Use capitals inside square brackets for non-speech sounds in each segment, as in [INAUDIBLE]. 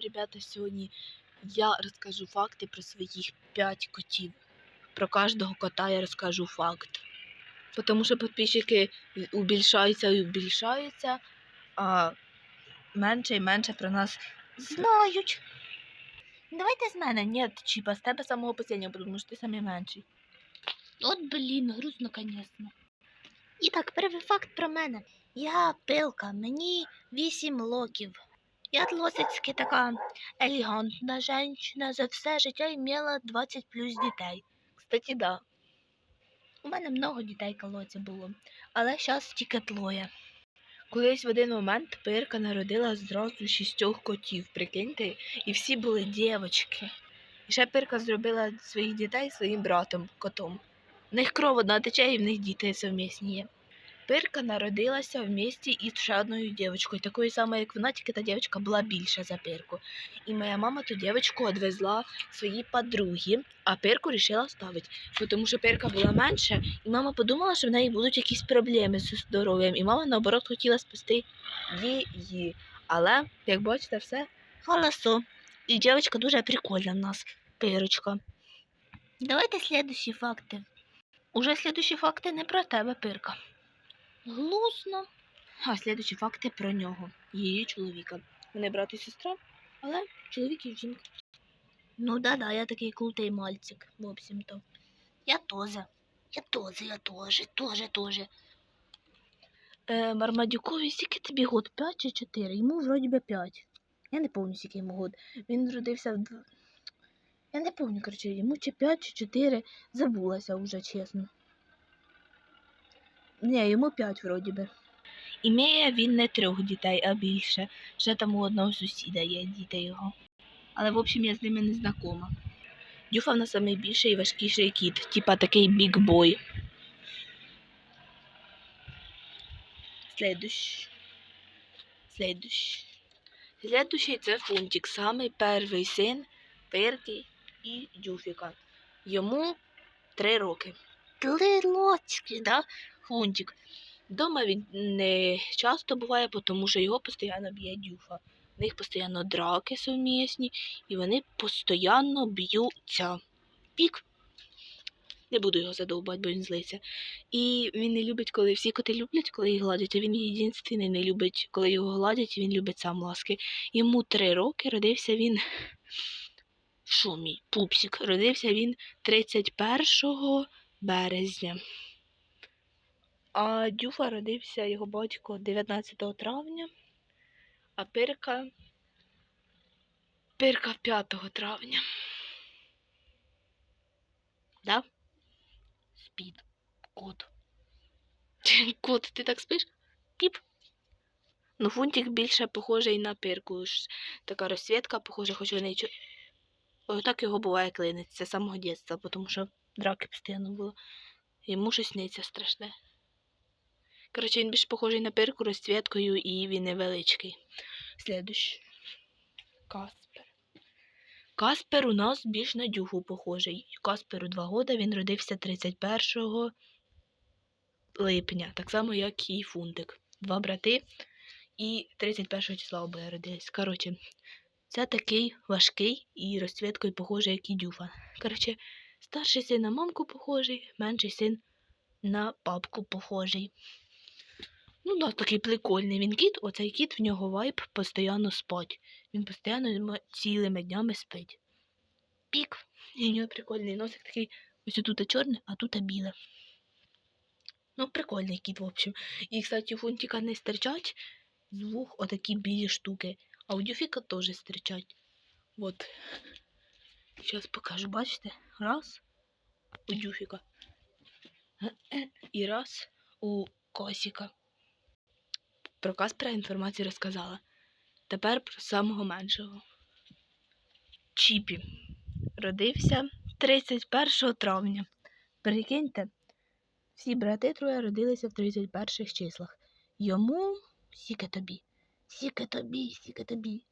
ребята, сьогодні я розкажу факти про своїх 5 котів. Про кожного кота я розкажу факт. Тому що підписчики убільшаються і убільшаються, а менше і менше про нас знають. Давайте з мене, ні, Чіпа, з тебе самого останнього, тому що ти самий менший. От блін, грустно, звісно. І так, перший факт про мене. Я пилка, мені 8 років. Я досить така елегантна жінка, за все життя імела 20 плюс дітей. Кстати, да. У мене много дітей колоться було, але зараз тільки троє. Колись в один момент Пирка народила зразу шістьох котів, прикиньте, і всі були дівчатки. І ще Пирка зробила своїх дітей своїм братом, котом. В них кров одна тече, і в них діти совмісні є. Пирка народилася в місті із ще одною дівчинкою, такою самою, як вона, тільки та дівчинка була більша за Пирку. І моя мама ту дівчинку відвезла своїй подругі, а Пирку вирішила ставити, тому що Пирка була менша, і мама подумала, що в неї будуть якісь проблеми з здоров'ям. І мама, наоборот, хотіла спасти її. Але, як бачите, все Голосо. І дівчинка дуже прикольна в нас, пирочка. Давайте слідущі факти. Уже слідущі факти не про тебе, пирка. Глусно. А слідучі факти про нього, її чоловіка. Вони брат і сестра, але чоловік і жінка. Ну да-да, я такий крутий мальчик, в общем-то. Я тоже. Я тоже, я тоже, тоже, тоже. Е, Мармадюкові скільки тобі год? П'ять чи чотири? Йому вроді би п'ять. Я не пам'ятаю, скільки йому год. Він родився в. Я не пам'ятаю, коротше, йому чи п'ять, чи чотири. Забулася вже, чесно. Ні, йому п'ять вроді би. Імеє він не трьох дітей, а більше. Ще там у одного сусіда є діти його. Але, в общем, я з ними не знакома. Дюфа в нас найбільший і важкіший кіт, типа такий бік-бой. Следующий. Следующий. Следующий це Фунтик, самий перший син Пирки і Дюфіка. Йому три роки. Три лочки, Да? Фунтик. Дома він не часто буває, тому що його постійно б'є дюфа. В них постійно драки сумісні, і вони постійно б'ються. Пік. Не буду його задовбати, бо він злиться. І він не любить, коли всі коти люблять, коли їх гладять, а він єдиний не любить, коли його гладять, і він любить сам ласки. Йому три роки родився він. Що мій пупсик? Родився він 31 березня. А Дюфа родився його батько 19 травня, а Пирка. Пирка 5 травня. Да? Спід. Кот. [LAUGHS] Кот, ти так спиш? Піп. Ну, фунтик більше похожий на пирку. Така розсвітка, похожа, хоч вони чу... Отак його буває клинець. Це з самого дитинства, тому що драки постійно було. Йому щось сниться страшне. Коротше, він більш похожий на пирку розцвіткою і він невеличкий. Слідущий. Каспер. Каспер у нас більш на дюгу похожий. Касперу 2 роки, він родився 31 липня, так само, як і Фунтик. Два брати і 31 числа обоє родились. Коротше, це такий важкий і розцвіткою похожий, як і дюфа. Коротше, старший син на мамку похожий, менший син на папку похожий. Ну, да, такий прикольний він кіт. Оцей кіт в нього вайб постійно спать. Він постійно цілими днями спить. Пік. І в нього прикольний носик такий. Ось тут чорне, а тут біле. Ну, прикольний кіт, в общем. І, кстати, у фунтика не стирчать з вух отакі білі штуки. А у дюфіка теж стирчать. Вот. Зараз покажу, бачите? Раз у дюфіка. І раз у косіка. Про Каспера інформацію розказала. Тепер про самого меншого. Чіпі. Родився 31 травня. Прикиньте, всі брати троє родилися в 31 числах. Йому сіке тобі. Сіке тобі, сіке тобі.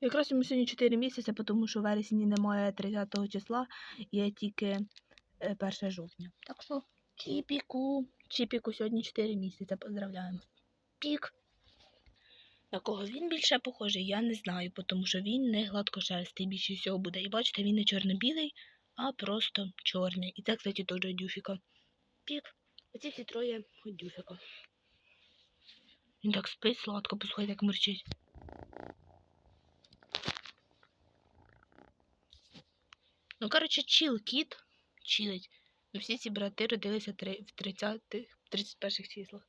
Якраз йому сьогодні 4 місяці, тому що в вересні немає 30 числа, є тільки е, 1 жовтня. Так що Чіпіку. Чіпіку сьогодні 4 місяці. Поздравляємо. Пік. На кого він більше похожий, я не знаю, тому що він не гладкошерстий більше всього буде. І бачите, він не чорно-білий, а просто чорний. І це, кстати, теж дюфіка. Пік. Оці всі троє дюфіка. Він так спить сладко, послухайте, як мурчить. Ну, коротше, чіл кіт чилить. Ну, всі ці брати родилися в 30 31 числах.